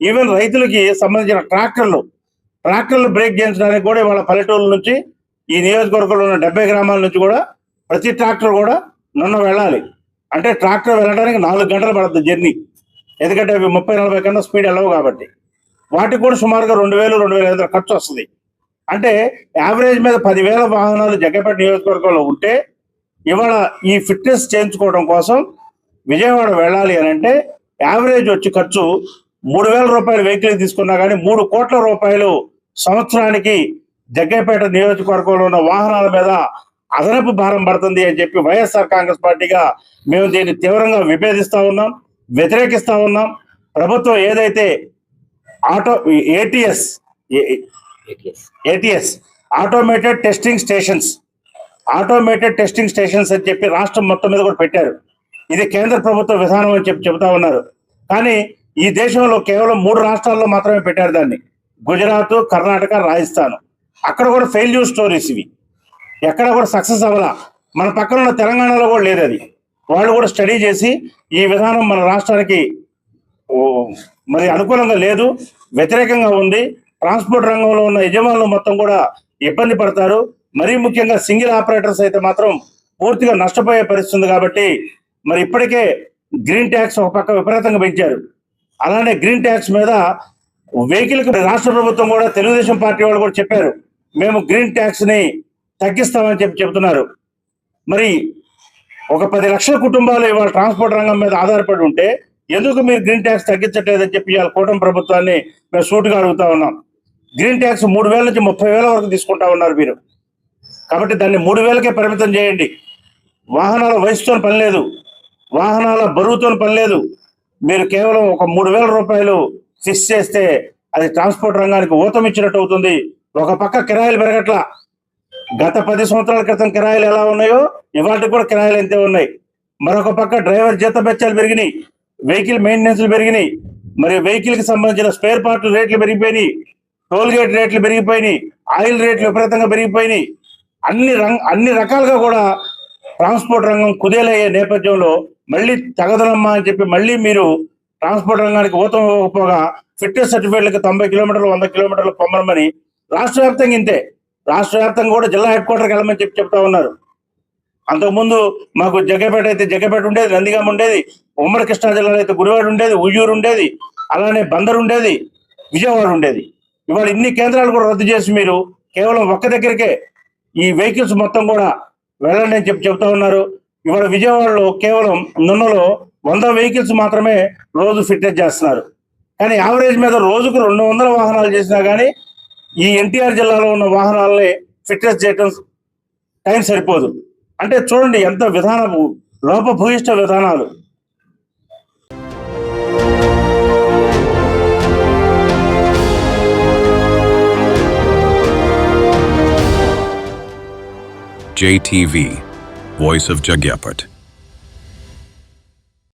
Even రైతులకి సంబంధించిన ట్రాక్టర్లు ట్రాక్టర్లు బ్రేక్ చేయించడానికి కూడా ఇవాళ పల్లెటూరు నుంచి ఈ నియోజకవర్గంలో ఉన్న డెబ్బై గ్రామాల నుంచి కూడా ప్రతి ట్రాక్టర్ కూడా నిన్న వెళ్ళాలి. అంటే ట్రాక్టర్ వెళ్ళడానికి నాలుగు గంటలు పడుతుంది జర్నీ. ఎందుకంటే అవి ముప్పై నలభై కన్నా స్పీడ్ వెళ్ళవు కాబట్టి. వాటికి కూడా సుమారుగా రెండు వేలు రెండు వేల ఐదు ఖర్చు వస్తుంది. అంటే యావరేజ్ మీద పదివేల వాహనాలు జగ్గపేట నియోజకవర్గంలో ఉంటే ఇవాళ ఈ ఫిట్నెస్ చేయించుకోవడం కోసం విజయవాడ వెళ్ళాలి అని అంటే యావరేజ్ వచ్చి ఖర్చు మూడు వేల రూపాయలు వెహికల్ తీసుకున్నా కానీ మూడు కోట్ల రూపాయలు సంవత్సరానికి జగ్గైపేట నియోజకవర్గంలో ఉన్న వాహనాల మీద అదనపు భారం పడుతుంది అని చెప్పి వైఎస్ఆర్ కాంగ్రెస్ పార్టీగా మేము దీన్ని తీవ్రంగా విభేదిస్తూ ఉన్నాం వ్యతిరేకిస్తూ ఉన్నాం. ప్రభుత్వం ఏదైతే auto ATS ATS automated testing stations automated testing stations అని చెప్పి రాష్ట్రం మొత్తం మీద కూడా పెట్టారు. ఇది కేంద్ర ప్రభుత్వ విధానం అని చెప్పి చెబుతా ఉన్నారు. కానీ ఈ దేశంలో కేవలం మూడు రాష్ట్రాల్లో మాత్రమే పెట్టారు దాన్ని. గుజరాత్ కర్ణాటక రాజస్థాన్. అక్కడ కూడా ఫెయిల్యూర్ స్టోరీస్ ఇవి. ఎక్కడ కూడా సక్సెస్ అవ్వాలా. మన పక్కన ఉన్న తెలంగాణలో కూడా లేదు అది. వాళ్ళు కూడా స్టడీ చేసి ఈ విధానం మన రాష్ట్రానికి మరి అనుకూలంగా లేదు వ్యతిరేకంగా ఉంది. ట్రాన్స్పోర్ట్ రంగంలో ఉన్న యజమానులు మొత్తం కూడా ఇబ్బంది పడతారు. మరీ ముఖ్యంగా సింగిల్ ఆపరేటర్స్ అయితే మాత్రం పూర్తిగా నష్టపోయే పరిస్థితి ఉంది కాబట్టి మరి ఇప్పటికే గ్రీన్ ట్యాక్స్ ఒక పక్క విపరీతంగా పెంచారు. అలానే గ్రీన్ ట్యాక్స్ మీద వెహికల్ రాష్ట్ర ప్రభుత్వం కూడా తెలుగుదేశం పార్టీ వాళ్ళు కూడా చెప్పారు. మేము గ్రీన్ ట్యాక్స్ని తగ్గిస్తామని చెప్పి చెబుతున్నారు మరి ఒక పది లక్షల కుటుంబాలు ఇవాళ ట్రాన్స్పోర్ట్ రంగం మీద ఆధారపడి ఉంటే ఎందుకు మీరు గ్రీన్ ట్యాక్స్ తగ్గించట్లేదని చెప్పి ఇవాళ కూటమి ప్రభుత్వాన్ని మేము సూటుగా అడుగుతా ఉన్నాం. గ్రీన్ ట్యాక్స్ మూడు వేల నుంచి ముప్పై వేల వరకు తీసుకుంటా ఉన్నారు మీరు. కాబట్టి దాన్ని మూడు వేలకే పరిమితం చేయండి. వాహనాల వయసుతో పని లేదు. వాహనాల బరువుతో పని లేదు. మీరు కేవలం ఒక మూడు వేల రూపాయలు ఫిక్స్ చేస్తే అది ట్రాన్స్పోర్ట్ రంగానికి ఊతం ఇచ్చినట్టు అవుతుంది. ఒక పక్క కిరాయిలు పెరగట్ల. గత పది సంవత్సరాల క్రితం కిరాయిలు ఎలా ఉన్నాయో ఇవాటి కూడా కిరాయిలు ఎంతే ఉన్నాయి. మరొక పక్క డ్రైవర్ జీత బెచ్చాలు పెరిగినాయి. వెహికల్ మెయింటెనెన్స్లు పెరిగినాయి. మరి వెహికల్కి సంబంధించిన స్పేర్ పార్ట్లు రేట్లు పెరిగిపోయినాయి. టోల్ గేట్ రేట్లు పెరిగిపోయినాయి. ఆయిల్ రేట్లు విపరీతంగా పెరిగిపోయినాయి. అన్ని రంగ అన్ని రకాలుగా కూడా ట్రాన్స్పోర్ట్ రంగం కుదేలయ్యే నేపథ్యంలో మళ్ళీ తగదనమ్మా అని చెప్పి మళ్ళీ మీరు ట్రాన్స్పోర్ట్ రంగానికి ఊతం పోగా ఫిట్నెస్ సర్టిఫికేట్లకి తొంభై కిలోమీటర్లు వంద కిలోమీటర్లు పొమ్మనమని రాష్ట్ర వ్యాప్తంగా ఇంతే. రాష్ట్ర వ్యాప్తంగా కూడా జిల్లా హెడ్ క్వార్టర్కి వెళ్ళమని చెప్పి చెప్తా ఉన్నారు. అంతకుముందు మాకు జగ్గపేట అయితే జగ్గపేట ఉండేది నందిగామ ఉండేది ఉమ్మడి కృష్ణా జిల్లాలో అయితే గుడివాడ ఉండేది ఉయ్యూరు ఉండేది అలానే బందర్ ఉండేది విజయవాడ ఉండేది. ఇవాళ ఇన్ని కేంద్రాలు కూడా రద్దు చేసి మీరు కేవలం ఒక్క దగ్గరికే ఈ వెహికల్స్ మొత్తం కూడా వెళ్ళండి అని చెప్పి చెప్తా ఉన్నారు. ఇవాళ విజయవాడలో కేవలం నున్నలో వంద వెహికల్స్ మాత్రమే రోజు ఫిట్నెస్ చేస్తున్నారు. కానీ యావరేజ్ మీద రోజుకు రెండు వందల వాహనాలు చేసినా కానీ ఈ ఎన్టీఆర్ జిల్లాలో ఉన్న వాహనాలని ఫిట్నెస్ చేయటం టైం సరిపోదు. అంటే చూడండి ఎంత విధానము లోపభూయిష్ట విధానాలు. JTV, Voice of Jagyapat.